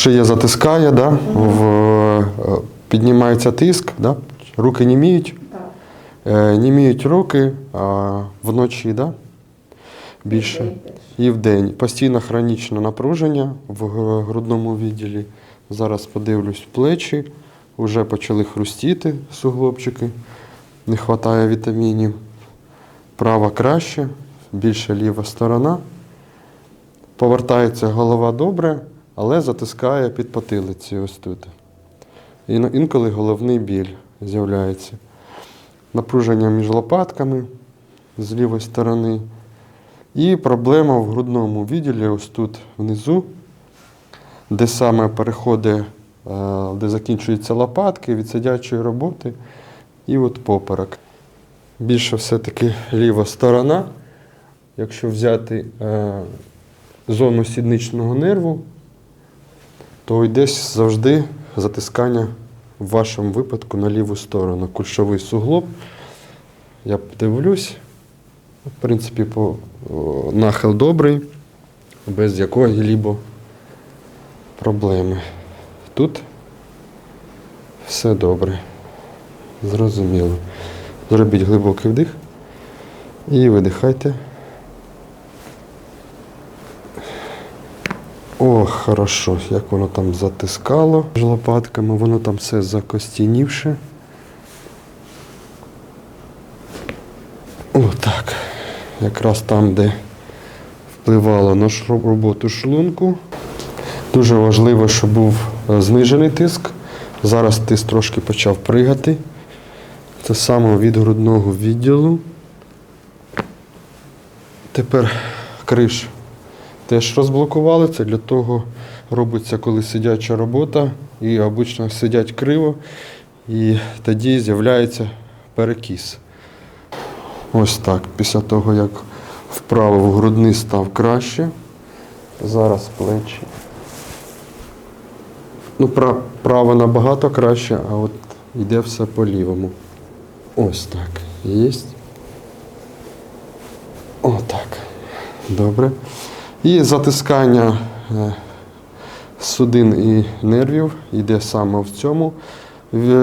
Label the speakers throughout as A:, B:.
A: Шия затискає, да? в, е, піднімається тиск, да? руки німіють,
B: Так.
A: е, німіють руки а вночі, да? більше. І в день. Постійно хронічне напруження в грудному відділі. Зараз подивлюсь плечі, вже почали хрустіти суглобчики, не вистачає вітамінів. Права краще, більше ліва сторона. Повертається голова добре, але затискає під потилицею ось тут. Ін- Інколи головний біль з'являється. Напруження між лопатками з лівої сторони. І проблема в грудному відділі, ось тут внизу, де саме переходить, е, де закінчуються лопатки від сидячої роботи, і от поперек. Більше все-таки ліва сторона. Якщо взяти е, зону сідничного нерву, то йде завжди затискання в вашому випадку на ліву сторону. Кульшовий суглоб. Я подивлюсь. В принципі, по, нахил добрий, без якої-либо проблеми. Тут все добре. Зрозуміло. Зробіть глибокий вдих і видихайте. О, хорошо, як воно там затискало між лопатками, воно там все закостінівше. О, так. Якраз там, де впливало на роботу шлунку. Дуже важливо, щоб був е, знижений тиск. Зараз тиск трошки почав пригати. Це саме від грудного відділу. Тепер криш теж розблокували. Це для того робиться, коли сидяча робота, і обично сидять криво, і тоді з'являється перекіс. Ось так. Після того, як вправо в грудний став краще. Зараз плечі. Ну, право набагато краще, а от йде все по лівому. Ось так. Єсть. Отак. Добре. І затискання е, судин і нервів йде саме в цьому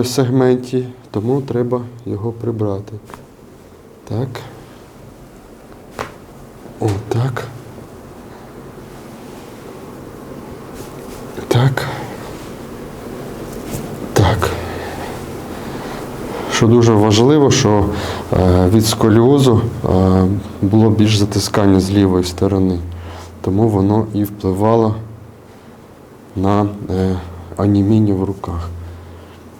A: сегменті, тому треба його прибрати. Так. Отак. Так. Так. Що дуже важливо, що е, від сколіозу е, було більш затискання з лівої сторони. Тому воно і впливало на е, аніміння в руках.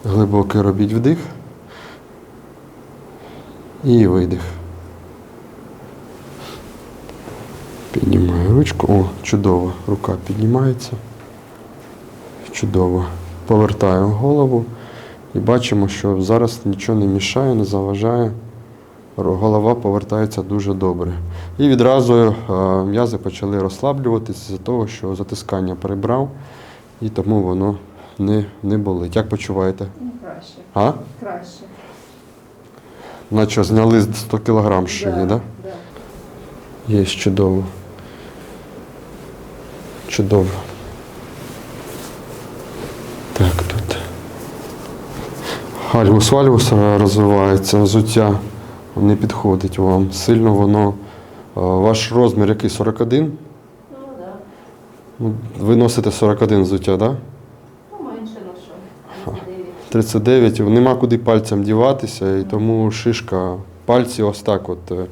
A: Глибокий робіть вдих і видих. Піднімаю ручку. О, чудово. Рука піднімається. Чудово. Повертаю голову і бачимо, що зараз нічого не мішає, не заважає. Голова повертається дуже добре. І відразу е, м'язи почали розслаблюватися з-за того, що затискання прибрав, і тому воно не, не болить. Як почуваєте?
B: Ну, краще.
A: А?
B: Краще.
A: Наче зняли 100 кг шиї, так? Да?
B: Да.
A: Є чудово. Чудово. Так, тут. Альгус вальгус розвивається, взуття не підходить вам. Сильно воно. е, Ваш розмір який 41?
B: Ну, да.
A: Ну, Ви носите 41 взуття, так? Да?
B: Ну, менше ношу. 39.
A: 39, нема куди пальцем діватися, і тому шишка, пальці ось так от. е,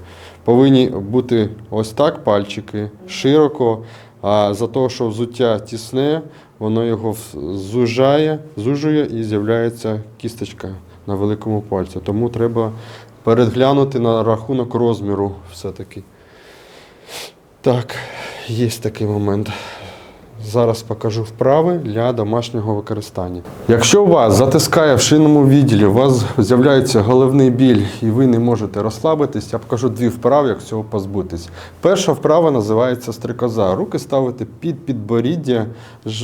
A: Повинні бути ось так пальчики, широко, а за того, що взуття тісне, воно його зужає, зужує і з'являється кісточка на великому пальці. Тому треба переглянути на рахунок розміру все-таки. Так, є такий момент. Зараз покажу вправи для домашнього використання. Якщо у вас затискає в шинному відділі, у вас з'являється головний біль і ви не можете розслабитись, я покажу дві вправи, як цього позбутись. Перша вправа називається стрикоза. Руки ставите під підборіддя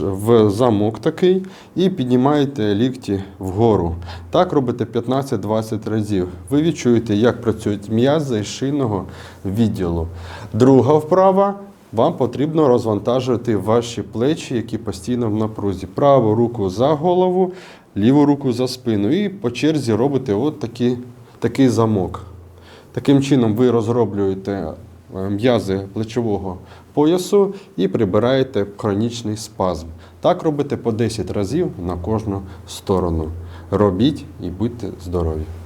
A: в замок такий і піднімаєте лікті вгору. Так робите 15-20 разів. Ви відчуєте, як працюють м'язи із шинного відділу. Друга вправа вам потрібно розвантажувати ваші плечі, які постійно в напрузі. Праву руку за голову, ліву руку за спину. І по черзі робите от такі, такий замок. Таким чином ви розроблюєте е, м'язи плечового поясу і прибираєте хронічний спазм. Так робите по 10 разів на кожну сторону. Робіть і будьте здорові!